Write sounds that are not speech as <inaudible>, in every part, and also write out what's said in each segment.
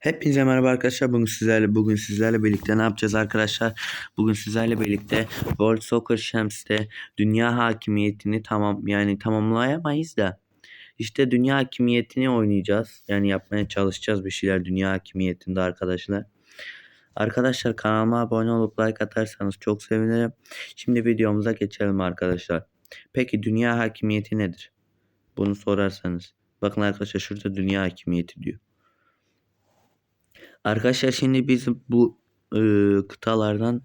Hepinize merhaba arkadaşlar. Bugün sizlerle bugün sizlerle birlikte ne yapacağız arkadaşlar? Bugün sizlerle birlikte World Soccer Champions'te dünya hakimiyetini tamam yani tamamlayamayız da işte dünya hakimiyetini oynayacağız. Yani yapmaya çalışacağız bir şeyler dünya hakimiyetinde arkadaşlar. Arkadaşlar kanalıma abone olup like atarsanız çok sevinirim. Şimdi videomuza geçelim arkadaşlar. Peki dünya hakimiyeti nedir? Bunu sorarsanız. Bakın arkadaşlar şurada dünya hakimiyeti diyor. Arkadaşlar şimdi biz bu e, kıtalardan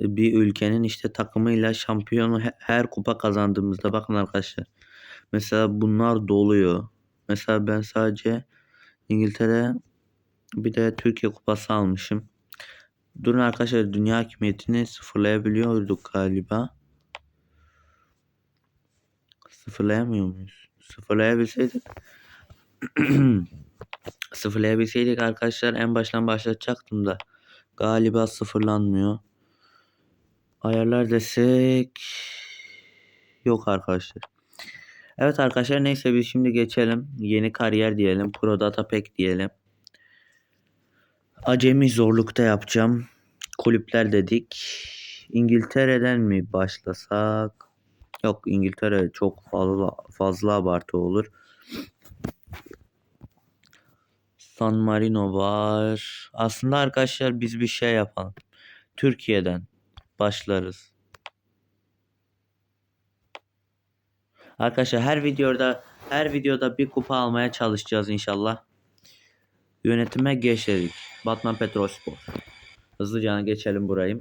e, bir ülkenin işte takımıyla şampiyonu he- her kupa kazandığımızda bakın arkadaşlar. Mesela bunlar doluyor. Mesela ben sadece İngiltere bir de Türkiye kupası almışım. Durun arkadaşlar dünya hakimiyetini sıfırlayabiliyorduk galiba. Sıfırlayamıyor muyuz? Sıfırlayabilseydik. <clears throat> Sıfırlayabilseydik arkadaşlar en baştan başlatacaktım da galiba sıfırlanmıyor. Ayarlar desek yok arkadaşlar. Evet arkadaşlar neyse biz şimdi geçelim. Yeni kariyer diyelim. Pro Data Pack diyelim. Acemi zorlukta yapacağım. Kulüpler dedik. İngiltere'den mi başlasak? Yok İngiltere çok fazla fazla abartı olur. San Marino var. Aslında arkadaşlar biz bir şey yapalım. Türkiye'den başlarız. Arkadaşlar her videoda her videoda bir kupa almaya çalışacağız inşallah. Yönetime geçelim. Batman Petrolspor. Hızlıca geçelim burayı.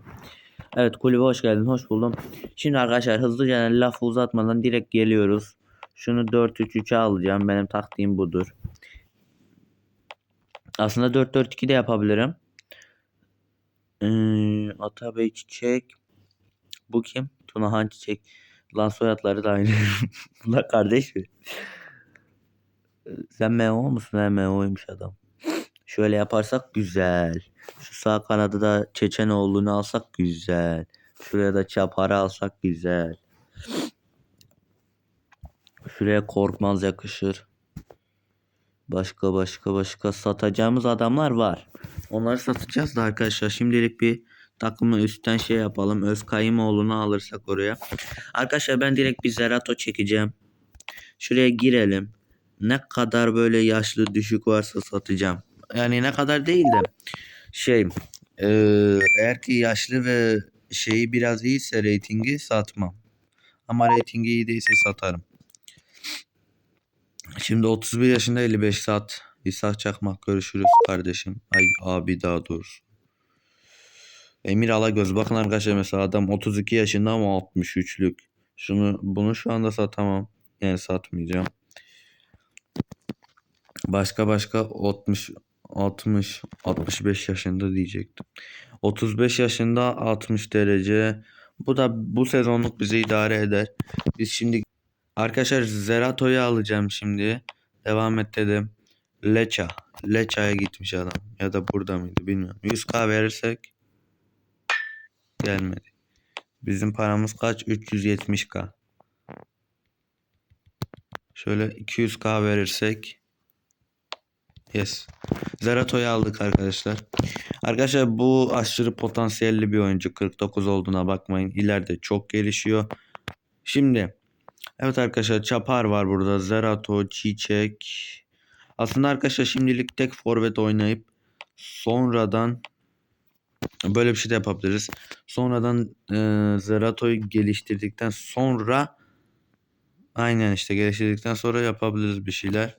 Evet kulübe hoş geldin. Hoş buldum. Şimdi arkadaşlar hızlıca lafı uzatmadan direkt geliyoruz. Şunu 4-3-3'e alacağım. Benim taktiğim budur. Aslında 4-4-2 de yapabilirim. Ee, Atabey Çiçek. Bu kim? Tunahan Çiçek. Lan soyadları da aynı. <laughs> Bunlar kardeş mi? Sen MO musun? He MO'ymuş adam. Şöyle yaparsak güzel. Şu sağ kanadı da Çeçenoğlu'nu alsak güzel. Şuraya da Çapar'ı alsak güzel. Şuraya Korkmaz yakışır. Başka başka başka satacağımız adamlar var. Onları satacağız da arkadaşlar. Şimdilik bir takımı üstten şey yapalım. Öz Kayımoğlu'nu alırsak oraya. Arkadaşlar ben direkt bir Zerato çekeceğim. Şuraya girelim. Ne kadar böyle yaşlı düşük varsa satacağım. Yani ne kadar değil de şey eee, eğer ki yaşlı ve şeyi biraz iyiyse reytingi satmam. Ama reytingi iyi değilse satarım. Şimdi 31 yaşında 55 saat. İshak Çakmak görüşürüz kardeşim. Ay abi daha doğrusu. Emir Alagöz. Bakın arkadaşlar mesela adam 32 yaşında ama 63'lük. Şunu bunu şu anda satamam. Yani satmayacağım. Başka başka 60 60 65 yaşında diyecektim. 35 yaşında 60 derece. Bu da bu sezonluk bizi idare eder. Biz şimdi arkadaşlar Zerato'yu alacağım şimdi. Devam et dedim. Leça. Leça'ya gitmiş adam. Ya da burada mıydı bilmiyorum. 100k verirsek gelmedi. Bizim paramız kaç? 370k. Şöyle 200k verirsek Yes. Zerato'yu aldık arkadaşlar. Arkadaşlar bu aşırı potansiyelli bir oyuncu. 49 olduğuna bakmayın. İleride çok gelişiyor. Şimdi evet arkadaşlar Çapar var burada. Zerato, Çiçek. Aslında arkadaşlar şimdilik tek forvet oynayıp sonradan böyle bir şey de yapabiliriz. Sonradan e, Zerato'yu geliştirdikten sonra aynen işte geliştirdikten sonra yapabiliriz bir şeyler.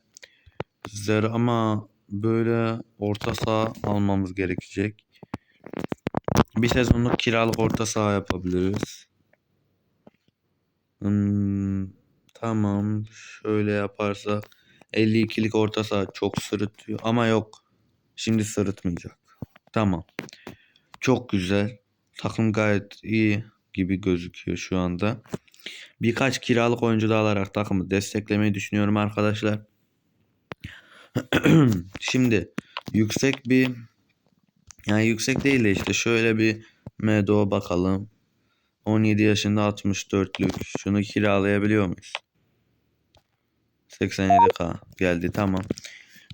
Zer ama böyle orta saha almamız gerekecek. Bir sezonluk kiralık orta saha yapabiliriz. Hmm, tamam. Şöyle yaparsa 52'lik orta saha çok sırıtıyor ama yok. Şimdi sırıtmayacak. Tamam. Çok güzel. Takım gayet iyi gibi gözüküyor şu anda. Birkaç kiralık oyuncu da alarak takımı desteklemeyi düşünüyorum arkadaşlar. <clears throat> Şimdi yüksek bir yani yüksek değil de işte şöyle bir MDO bakalım. 17 yaşında 64'lük. Şunu kiralayabiliyor muyuz? 87k geldi tamam.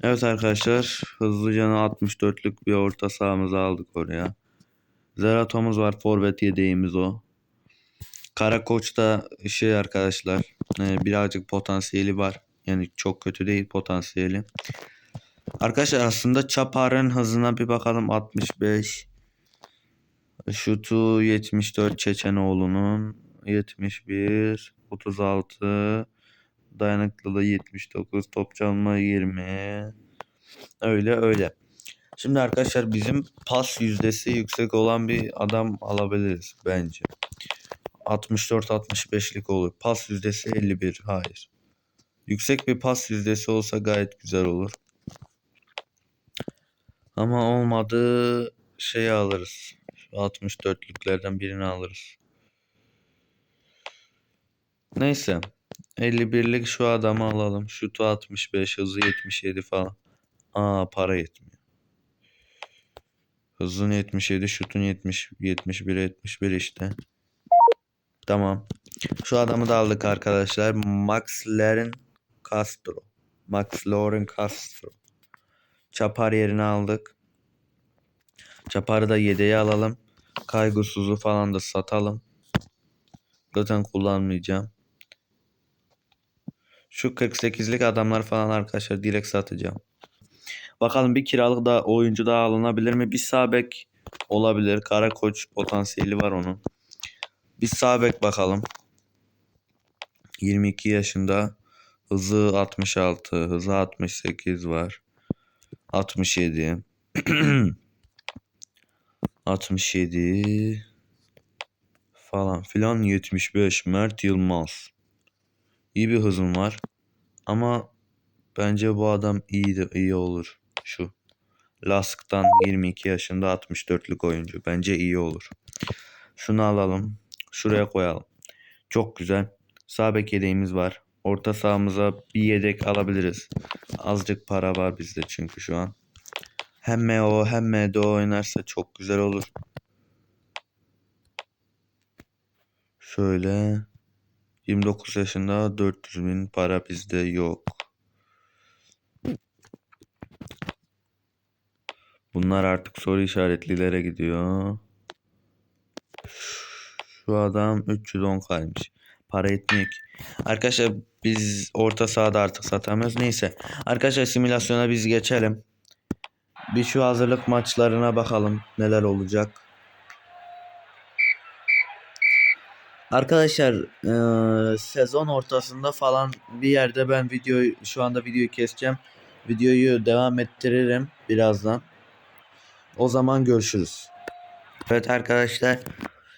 Evet arkadaşlar hızlıca 64'lük bir orta sahamızı aldık oraya. Zeratomuz var forvet yedeğimiz o. Karakoç da şey arkadaşlar e, birazcık potansiyeli var. Yani çok kötü değil potansiyeli. Arkadaşlar aslında Çapar'ın hızına bir bakalım 65. Şutu 74 Çeçenoğlu'nun 71 36 dayanıklılığı 79 top çalma 20 öyle öyle. Şimdi arkadaşlar bizim pas yüzdesi yüksek olan bir adam alabiliriz bence. 64-65'lik olur. Pas yüzdesi 51. Hayır. Yüksek bir pas yüzdesi olsa gayet güzel olur. Ama olmadı şeyi alırız. Şu 64'lüklerden birini alırız. Neyse. 51'lik şu adamı alalım. Şutu 65, hızı 77 falan. Aa para yetmiyor. Hızın 77, şutun 70, 71, 71 işte. Tamam. Şu adamı da aldık arkadaşlar. Max Loren Castro. Max Loren Castro. Çapar yerine aldık. Çapar'ı da yedeğe alalım. Kaygısızı falan da satalım. Zaten kullanmayacağım. Şu 48'lik adamlar falan arkadaşlar direkt satacağım. Bakalım bir kiralık da oyuncu daha alınabilir mi? Bir sağ bek olabilir. Karakoç potansiyeli var onun. Bir sağ bek bakalım. 22 yaşında. Hızı 66. Hızı 68 var. 67. <clears throat> 67 falan filan 75 Mert Yılmaz. İyi bir hızım var. Ama bence bu adam iyi de iyi olur. Şu. Lask'tan 22 yaşında 64'lük oyuncu. Bence iyi olur. Şunu alalım. Şuraya koyalım. Çok güzel. Sağ bek yedeğimiz var. Orta sahamıza bir yedek alabiliriz. Azıcık para var bizde çünkü şu an. Hem MO hem MDO oynarsa çok güzel olur. Şöyle 29 yaşında 400 bin para bizde yok. Bunlar artık soru işaretlilere gidiyor. Şu adam 310 kaymış. Para ki. Arkadaşlar biz orta sahada artık satamıyoruz. Neyse. Arkadaşlar simülasyona biz geçelim. Bir şu hazırlık maçlarına bakalım neler olacak. Arkadaşlar eee, sezon ortasında falan bir yerde ben videoyu şu anda videoyu keseceğim. Videoyu devam ettiririm birazdan. O zaman görüşürüz. Evet arkadaşlar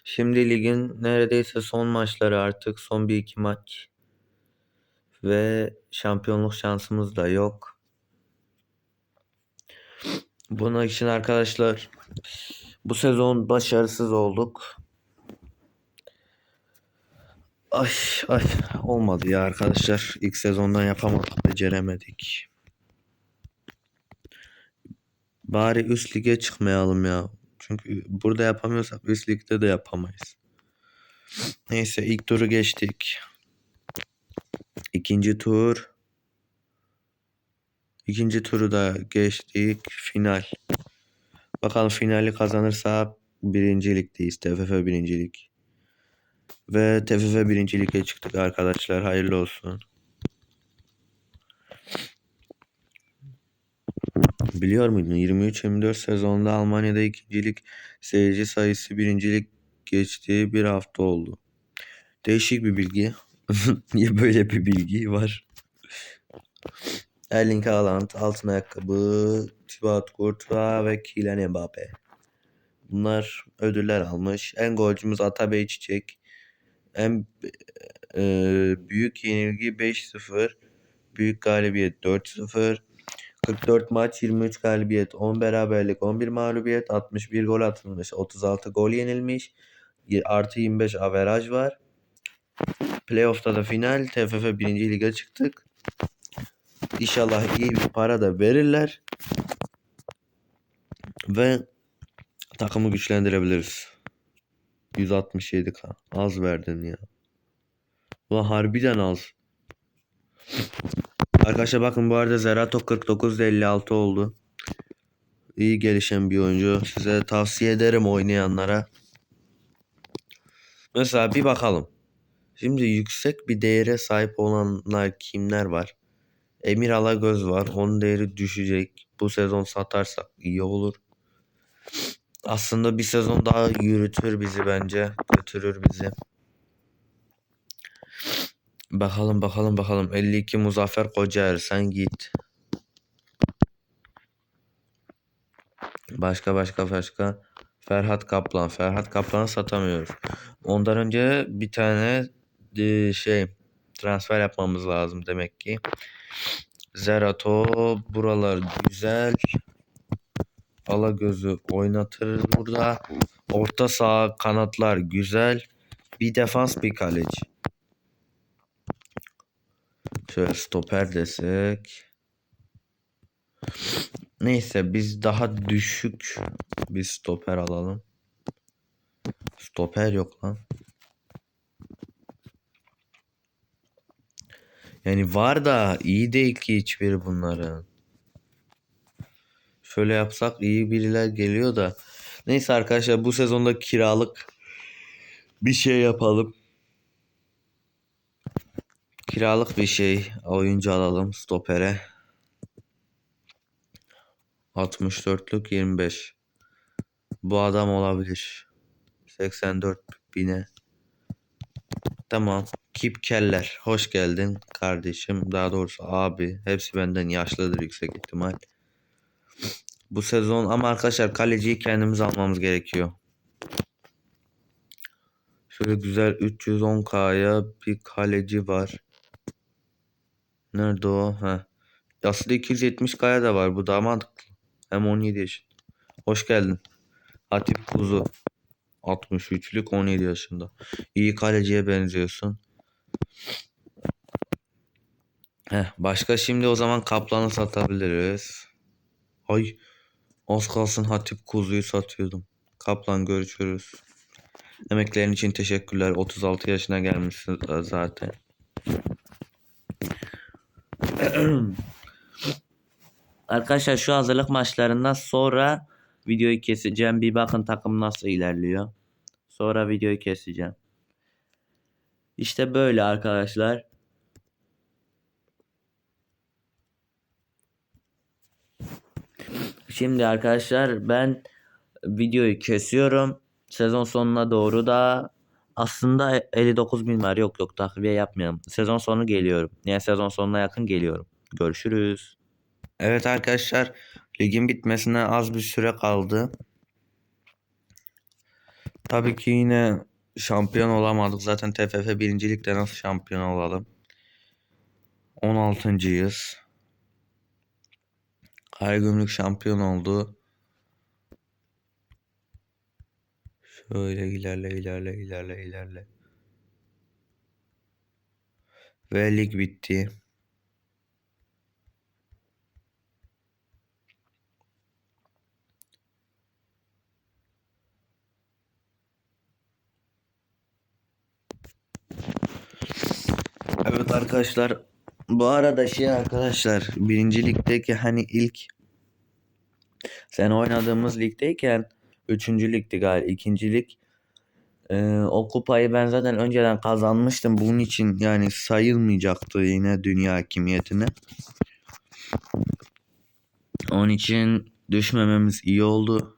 şimdi ligin neredeyse son maçları artık son bir iki maç ve şampiyonluk şansımız da yok. Bunun için arkadaşlar bu sezon başarısız olduk. Ay ay olmadı ya arkadaşlar. İlk sezondan yapamadık, beceremedik. Bari üst lige çıkmayalım ya. Çünkü burada yapamıyorsak üst ligde de yapamayız. Neyse ilk turu geçtik. İkinci tur. İkinci turu da geçtik. Final. Bakalım finali kazanırsa birincilikteyiz. TFF birincilik. Ve TFF birinciliğe çıktık arkadaşlar. Hayırlı olsun. Biliyor muydun? 23-24 sezonda Almanya'da ikincilik seyirci sayısı birincilik geçtiği bir hafta oldu. Değişik bir bilgi. <laughs> Niye böyle bir bilgi var? Erling Haaland, altın ayakkabı, Thibaut Courtois ve Kylian Mbappe. Bunlar ödüller almış. En golcümüz Atabey Çiçek. En e, büyük yenilgi 5-0. Büyük galibiyet 4-0. 44 maç 23 galibiyet 10 beraberlik 11 mağlubiyet 61 gol atılmış 36 gol yenilmiş artı 25 averaj var. Playoff'ta da final TFF 1. lige çıktık. İnşallah iyi bir para da verirler. Ve takımı güçlendirebiliriz. 167k. Az verdin ya. Ulan harbiden az. Arkadaşlar bakın bu arada Zerato 49'da 56 oldu. İyi gelişen bir oyuncu. Size tavsiye ederim oynayanlara. Mesela bir bakalım. Şimdi yüksek bir değere sahip olanlar kimler var? Emir Alagöz var. Onun değeri düşecek. Bu sezon satarsak iyi olur. Aslında bir sezon daha yürütür bizi bence. Götürür bizi. Bakalım bakalım bakalım. 52 Muzaffer Kocaer sen git. Başka başka başka. Ferhat Kaplan. Ferhat Kaplan'ı satamıyoruz. Ondan önce bir tane e, şey transfer yapmamız lazım demek ki. Zerato buralar güzel. Alagöz'ü oynatırız burada. Orta saha kanatlar güzel. Bir defans bir kaleci. Şöyle stoper desek. Neyse biz daha düşük bir stoper alalım. Stoper yok lan. Yani var da iyi değil ki hiçbiri bunların. Şöyle yapsak iyi biriler geliyor da. Neyse arkadaşlar bu sezonda kiralık bir şey yapalım. Kiralık bir şey oyuncu alalım stopere. 64'lük 25. Bu adam olabilir. 84 bine. Tamam. Kip Keller. Hoş geldin kardeşim. Daha doğrusu abi. Hepsi benden yaşlıdır yüksek ihtimal. Bu sezon ama arkadaşlar kaleciyi kendimiz almamız gerekiyor. Şöyle güzel 310k'ya bir kaleci var. Nerede o? Heh. Aslında 270k'ya da var. Bu daha mantıklı. Hem 17 yaşında. Hoş geldin. Hatip Kuzu. 63'lük 17 yaşında. İyi kaleciye benziyorsun. Heh, başka şimdi o zaman Kaplan'ı satabiliriz. Ay az kalsın Hatip Kuzu'yu satıyordum. Kaplan görüşürüz. Emeklerin için teşekkürler. 36 yaşına gelmişsin zaten. <clears throat> Arkadaşlar şu hazırlık maçlarından sonra videoyu keseceğim. Bir bakın takım nasıl ilerliyor. Sonra videoyu keseceğim. İşte böyle arkadaşlar. Şimdi arkadaşlar ben videoyu kesiyorum. Sezon sonuna doğru da aslında 59 bin var. Yok yok takviye yapmayalım. Sezon sonu geliyorum. Yani sezon sonuna yakın geliyorum. Görüşürüz. Evet arkadaşlar ligin bitmesine az bir süre kaldı. Tabii ki yine şampiyon olamadık. Zaten TFF 1. Lig'de nasıl şampiyon olalım? 16.yız. Karagümrük şampiyon oldu. Şöyle ilerle ilerle ilerle ilerle. Ve lig bitti. Evet arkadaşlar. Bu arada şey arkadaşlar birinci ligdeki hani ilk sen oynadığımız ligdeyken üçüncü ligdi galiba ikinci lig. Ee, o kupayı ben zaten önceden kazanmıştım. Bunun için yani sayılmayacaktı yine dünya hakimiyetine. Onun için düşmememiz iyi oldu.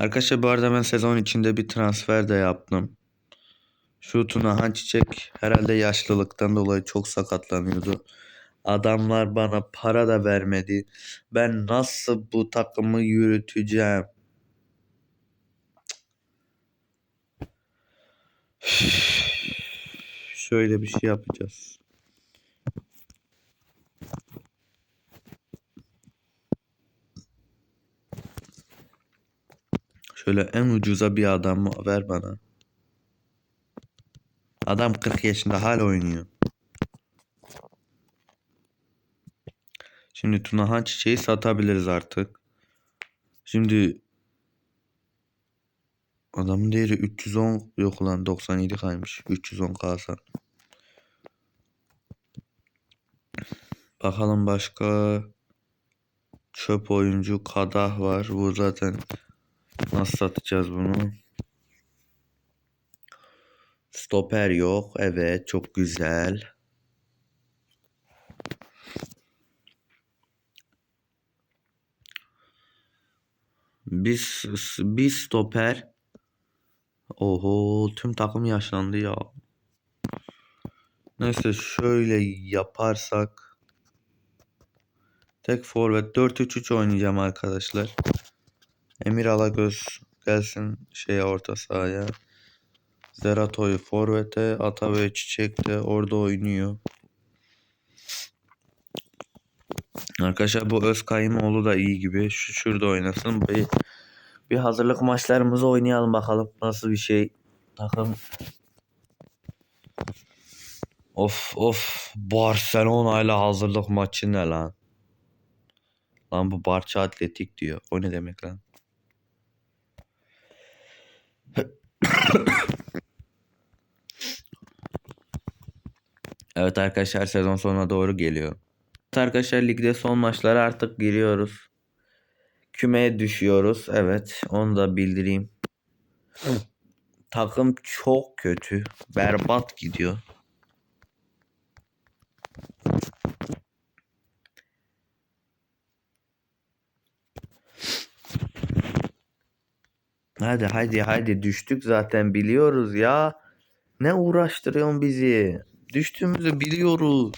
Arkadaşlar bu arada ben sezon içinde bir transfer de yaptım. Şu Tunahan Çiçek herhalde yaşlılıktan dolayı çok sakatlanıyordu. Adamlar bana para da vermedi. Ben nasıl bu takımı yürüteceğim? Şöyle bir şey yapacağız. Şöyle en ucuza bir adam ver bana. Adam 40 yaşında hala oynuyor. Şimdi Tunahan çiçeği satabiliriz artık. Şimdi Adamın değeri 310 yok lan 97 kaymış. 310 kalsan. Bakalım başka çöp oyuncu kadah var. Bu zaten nasıl satacağız bunu? Stoper yok. Evet çok güzel. Biz bir stoper. Oho tüm takım yaşlandı ya. Neyse şöyle yaparsak tek forvet 4-3-3 oynayacağım arkadaşlar. Emir Alagöz gelsin şeye orta sahaya. Zerato'yu forvete, Ata ve Çiçek de orada oynuyor. Arkadaşlar bu Özkayımoğlu da iyi gibi. Şu şurada oynasın. Bir, bir hazırlık maçlarımızı oynayalım bakalım. Nasıl bir şey. Takım. Of of. Barcelona ile hazırlık maçı ne lan? Lan bu Barça Atletik diyor. O ne demek lan? Evet arkadaşlar sezon sonuna doğru geliyor. Evet arkadaşlar ligde son maçlara artık giriyoruz. Kümeye düşüyoruz. Evet onu da bildireyim. Takım çok kötü. Berbat gidiyor. Hadi hadi hadi düştük zaten biliyoruz ya. Ne uğraştırıyorsun bizi? Düştüğümüzü biliyoruz.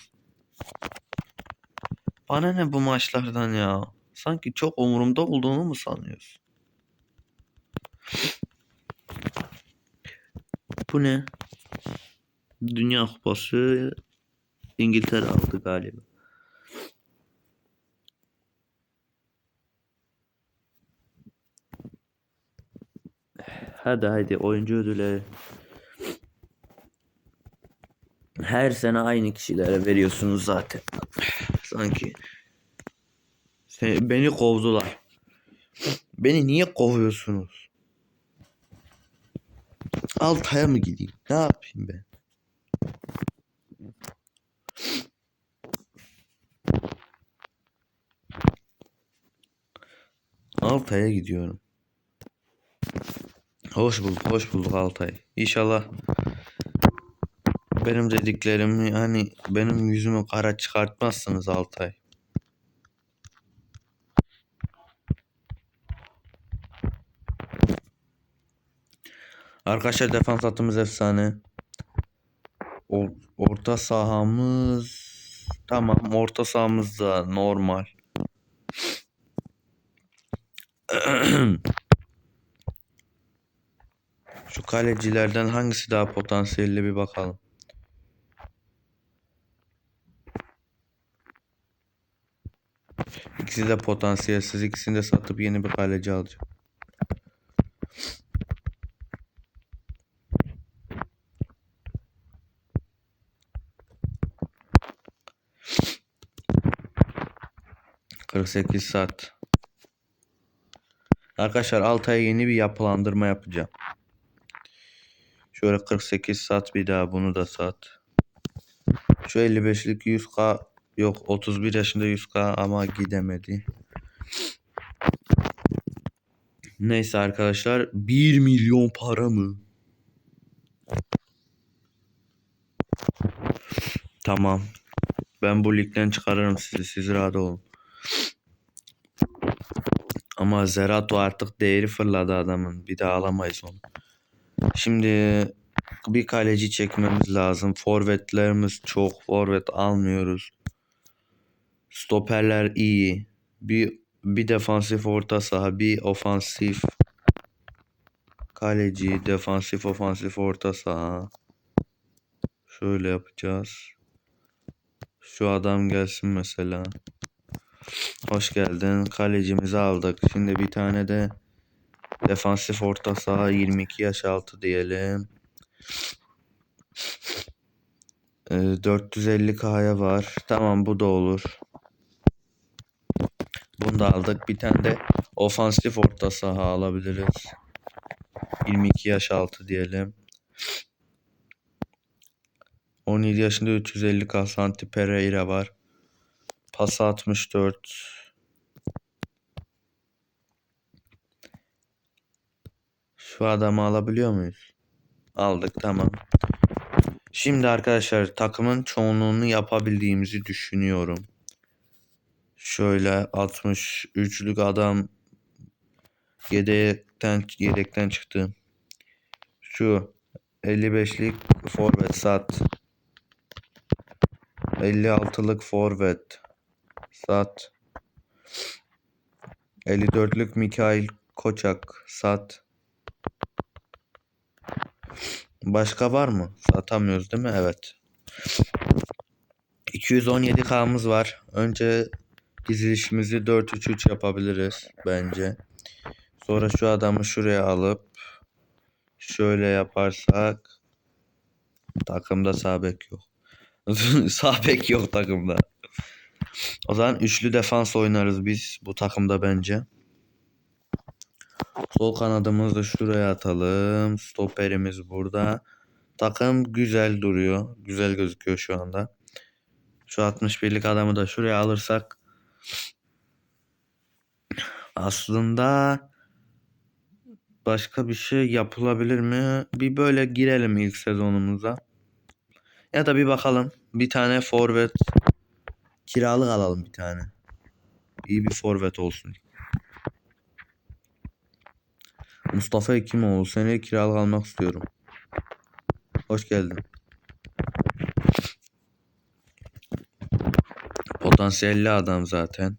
Bana ne bu maçlardan ya? Sanki çok umurumda olduğunu mu sanıyorsun? Bu ne? Dünya Kupası İngiltere aldı galiba. Hadi hadi oyuncu ödülleri. Her sene aynı kişilere veriyorsunuz zaten. Sanki. Sen- beni kovdular. Beni niye kovuyorsunuz? Altay'a mı gideyim? Ne yapayım ben? Altay'a gidiyorum. Hoş bulduk, hoş bulduk Altay. İnşallah benim dediklerimi hani benim yüzümü kara çıkartmazsınız Altay. Arkadaşlar defans hattımız efsane. Orta sahamız tamam orta sahamız da normal. <clears throat> Şu kalecilerden hangisi daha potansiyelli bir bakalım. İkisi de potansiyelsiz. İkisini de satıp yeni bir kaleci alacağım. Kırk sekiz saat. Arkadaşlar Altay'a yeni bir yapılandırma yapacağım. Şöyle 48 sat bir daha bunu da sat. Şu 55'lik 100k yok 31 yaşında 100k ama gidemedi. Neyse arkadaşlar 1 milyon para mı? Tamam. Ben bu ligden çıkarırım sizi. Siz rahat olun. Ama Zerato artık değeri fırladı adamın. Bir daha alamayız onu. Şimdi bir kaleci çekmemiz lazım. Forvetlerimiz çok. Forvet almıyoruz. Stoperler iyi. Bir bir defansif orta saha, bir ofansif kaleci, defansif ofansif orta saha. Şöyle yapacağız. Şu adam gelsin mesela. Hoş geldin. Kalecimizi aldık. Şimdi bir tane de defansif orta saha 22 yaş altı diyelim. Ee, 450k'ya var. Tamam bu da olur. Bunu da aldık. Bir tane de ofansif orta saha alabiliriz. 22 yaş altı diyelim. 17 yaşında 350 k Santi Pereira var. Pas 64. Şu adamı alabiliyor muyuz? Aldık tamam. Şimdi arkadaşlar takımın çoğunluğunu yapabildiğimizi düşünüyorum. Şöyle 63'lük adam yedekten yedekten çıktı. Şu 55'lik forvet sat. 56'lık forvet sat. 54'lük Mikail Koçak sat. Başka var mı? Satamıyoruz değil mi? Evet. 217K'mız var. Önce dizilişimizi 4-3-3 yapabiliriz bence. Sonra şu adamı şuraya alıp şöyle yaparsak takımda sağ bek yok. <laughs> sağ bek yok takımda. O zaman üçlü defans oynarız biz bu takımda bence. Sol kanadımızı da şuraya atalım. Stoperimiz burada. Takım güzel duruyor. Güzel gözüküyor şu anda. Şu 61'lik adamı da şuraya alırsak aslında başka bir şey yapılabilir mi? Bir böyle girelim ilk sezonumuza. Ya da bir bakalım. Bir tane forvet kiralık alalım bir tane. İyi bir forvet olsun. Mustafa Ekimoğlu seneye kiralık almak istiyorum. Hoş geldin. Potansiyelli adam zaten.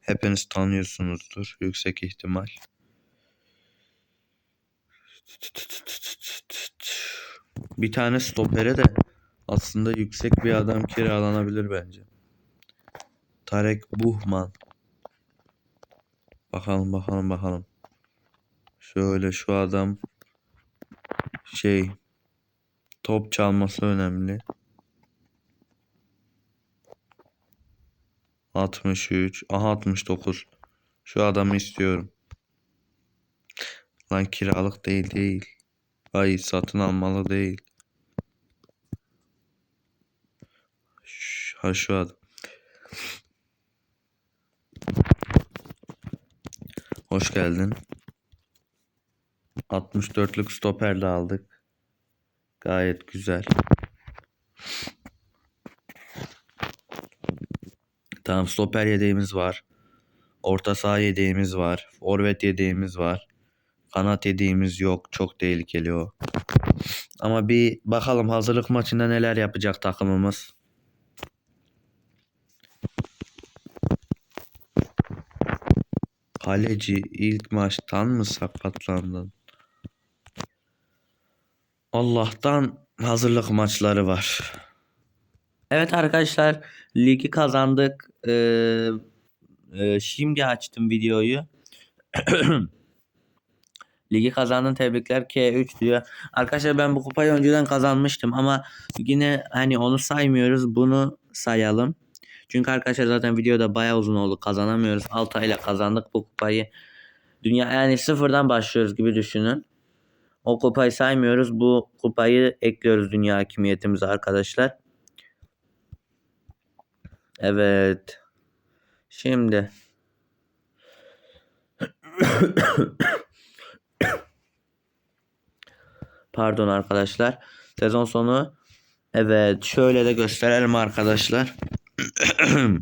Hepiniz tanıyorsunuzdur yüksek ihtimal. Bir tane stopere de aslında yüksek bir adam kiralanabilir bence. Tarek Buhman. Bakalım bakalım bakalım. Şöyle şu adam şey top çalması önemli. 63. Aha 69. Şu adamı istiyorum. Lan kiralık değil değil. Hayır satın almalı değil. Ha şu adam. Hoş geldin. 64'lük stoper de aldık. Gayet güzel. Tamam stoper yedeğimiz var. Orta saha yedeğimiz var. Forvet yedeğimiz var. Kanat yedeğimiz yok. Çok tehlikeli o. Ama bir bakalım hazırlık maçında neler yapacak takımımız. Kaleci ilk maçtan mı sakatlandın? Allah'tan hazırlık maçları var. Evet arkadaşlar ligi kazandık. Ee, e, şimdi açtım videoyu. <clears throat> ligi kazandın tebrikler K3 diyor. Arkadaşlar ben bu kupayı önceden kazanmıştım ama yine hani onu saymıyoruz. Bunu sayalım. Çünkü arkadaşlar zaten videoda bayağı uzun oldu. Kazanamıyoruz. 6 ayla kazandık bu kupayı. Dünya yani sıfırdan başlıyoruz gibi düşünün. O kupayı saymıyoruz. Bu kupayı ekliyoruz dünya hakimiyetimize arkadaşlar. Evet. Şimdi. <coughs> Pardon arkadaşlar. Sezon sonu. Evet. Şöyle de gösterelim arkadaşlar. <coughs>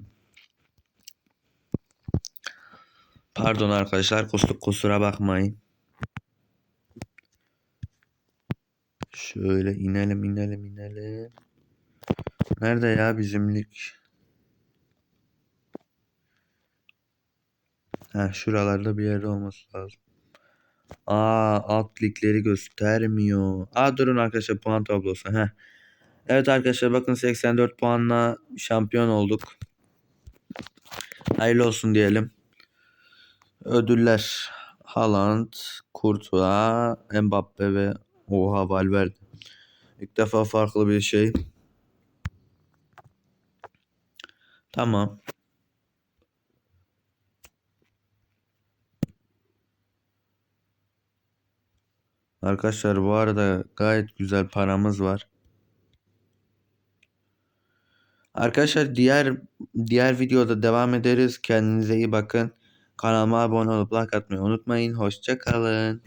Pardon arkadaşlar. Kusura, kusura bakmayın. Şöyle inelim inelim inelim. Nerede ya bizimlik? Ha şuralarda bir yerde olması lazım. Aa alt ligleri göstermiyor. Aa durun arkadaşlar puan tablosu. Heh. Evet arkadaşlar bakın 84 puanla şampiyon olduk. Hayırlı olsun diyelim. Ödüller. Haaland, Courtois, Mbappe ve Oha Valverde. İlk defa farklı bir şey. Tamam. Arkadaşlar bu arada gayet güzel paramız var. Arkadaşlar diğer diğer videoda devam ederiz. Kendinize iyi bakın. Kanalıma abone olup like atmayı unutmayın. Hoşça kalın.